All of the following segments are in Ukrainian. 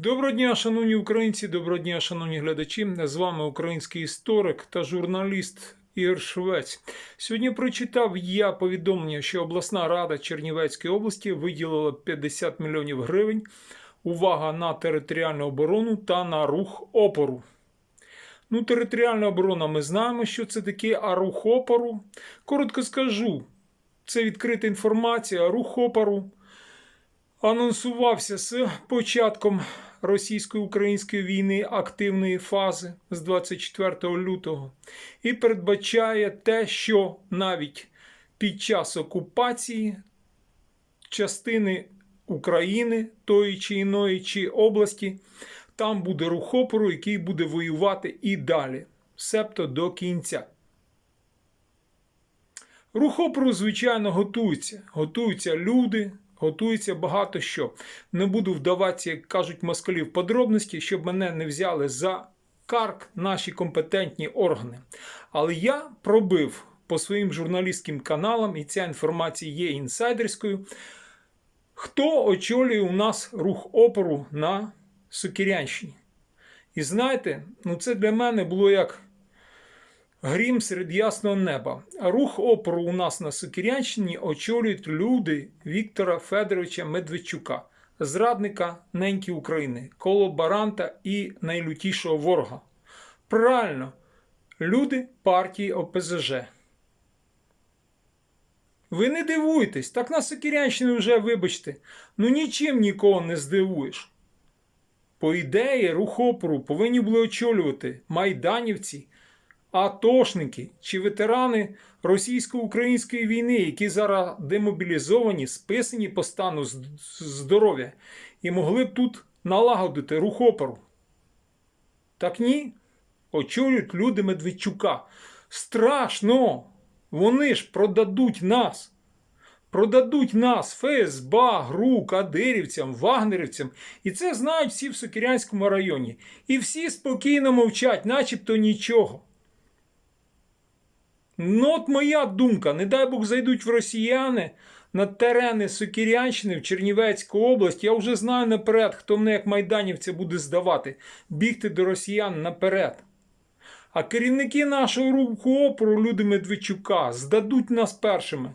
Доброго дня, шановні українці, доброго дня, шановні глядачі. З вами український історик та журналіст Ігор Швець. Сьогодні прочитав я повідомлення, що обласна рада Чернівецької області виділила 50 мільйонів гривень. Увага на територіальну оборону та на рух опору. Ну, територіальна оборона, ми знаємо, що це таке, а рух опору. Коротко скажу, це відкрита інформація, рух опору анонсувався з початком російсько-української війни активної фази з 24 лютого і передбачає те, що навіть під час окупації частини України, тої чи іної чи області, там буде рух опору, який буде воювати і далі, себто до кінця. Рух опору, звичайно, готується. Готуються люди, готується багато що. Не буду вдаватися, як кажуть москалі, в подробності, щоб мене не взяли за карк наші компетентні органи. Але я пробив по своїм журналістським каналам, і ця інформація є інсайдерською. Хто очолює у нас рух опору на Сокірянщині? І знаєте, ну це для мене було як грім серед ясного неба. Рух опору у нас на Сокірянщині очолюють люди Віктора Федоровича Медведчука, зрадника неньки України, колаборанта і найлютішого ворога. Правильно, люди партії ОПЗЖ. Ви не дивуйтесь, так на Сокірянщині вже, вибачте, ну нічим нікого не здивуєш. По ідеї, рух опору повинні були очолювати майданівці, атошники чи ветерани російсько-української війни, які зараз демобілізовані, списані по стану здоров'я, і могли б тут налагодити рух опору. Так ні, очолюють люди Медведчука. Страшно! Вони ж продадуть нас. Продадуть нас ФСБ, ГРУ, кадирівцям, вагнерівцям. І це знають всі в Сокирянському районі. І всі спокійно мовчать, начебто нічого. Ну, от моя думка, не дай Бог зайдуть в росіяни на терени Сокірянщини в Чернівецьку область. Я вже знаю наперед, хто мене як майданівця буде здавати, бігти до росіян наперед. А керівники нашого руху опору, люди Медведчука, здадуть нас першими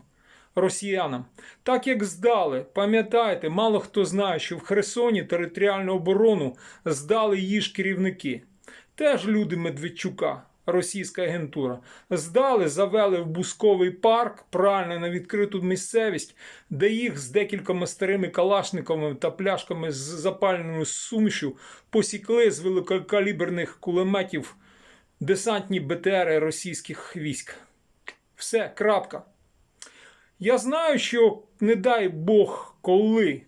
росіянам. Так як здали, пам'ятайте, мало хто знає, що в Херсоні територіальну оборону здали її ж керівники. Теж люди Медведчука, російська агентура. Здали, завели в Бусковий парк, правильно на відкриту місцевість, де їх з декількома старими калашниками та пляшками з запальною сумішю посікли з великокаліберних кулеметів десантні БТРи російських військ. Все, крапка. Я знаю, що не дай Бог, коли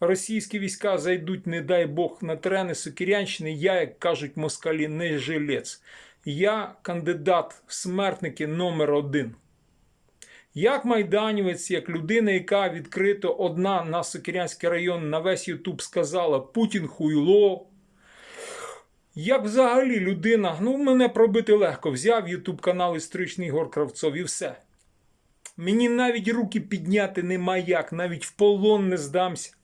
російські війська зайдуть, не дай Бог, на терени Сокірянщини, я, як кажуть москалі, не жилець. Я кандидат в смертники номер один. Як майданівець, як людина, яка відкрито одна на Сокірянський район на весь Ютуб сказала Путін хуйло. Як взагалі людина, ну мене пробити легко, взяв Ютуб канал Історичний Ігор Кравцов і все. Мені навіть руки підняти нема як, навіть в полон не здамся.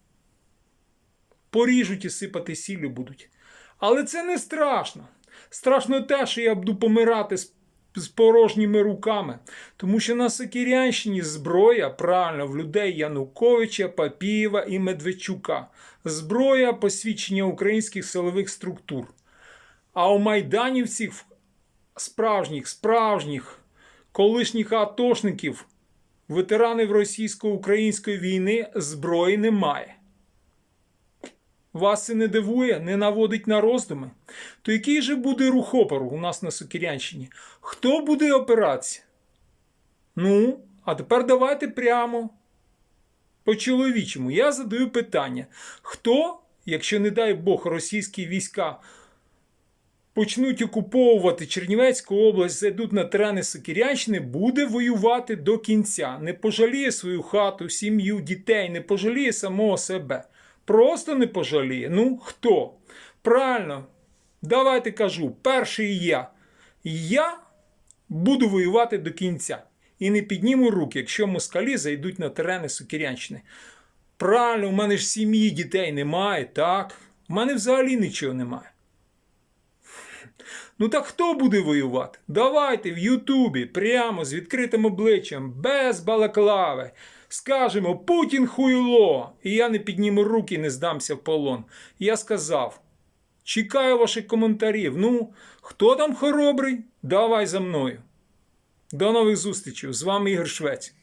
Поріжуть і сипати сіллю будуть. Але це не страшно. Страшно те, що я буду помирати з, з порожніми руками. Тому що на Сокірянщині зброя, правильно, в людей Януковича, Папієва і Медведчука. Зброя посвідчення українських силових структур. А у майданівців справжніх, справжніх колишніх атошників, ветеранів російсько-української війни зброї немає. Вас це не дивує, не наводить на роздуми? То який же буде рух опору у нас на Сокірянщині? Хто буде опиратися? Ну, а тепер давайте прямо по-чоловічому. Я задаю питання: хто, якщо, не дай Бог, російські війська почнуть окуповувати Чернівецьку область, зайдуть на терени Сокірянщини, буде воювати до кінця. Не пожаліє свою хату, сім'ю, дітей, не пожаліє самого себе. Просто не пожаліє. Ну хто? Правильно, давайте кажу, перший я. Я буду воювати до кінця. І не підніму руки, якщо москалі зайдуть на терени Сокірянщини. Правильно, у мене ж сім'ї дітей немає, так? У мене взагалі нічого немає. Ну так хто буде воювати? Давайте в Ютубі прямо з відкритим обличчям, без балаклави. Скажемо Путін хуйло, і я не підніму руки не здамся в полон. Я сказав: чекаю ваших коментарів. Ну, хто там хоробрий? Давай за мною. До нових зустрічей. З вами Ігор Швець.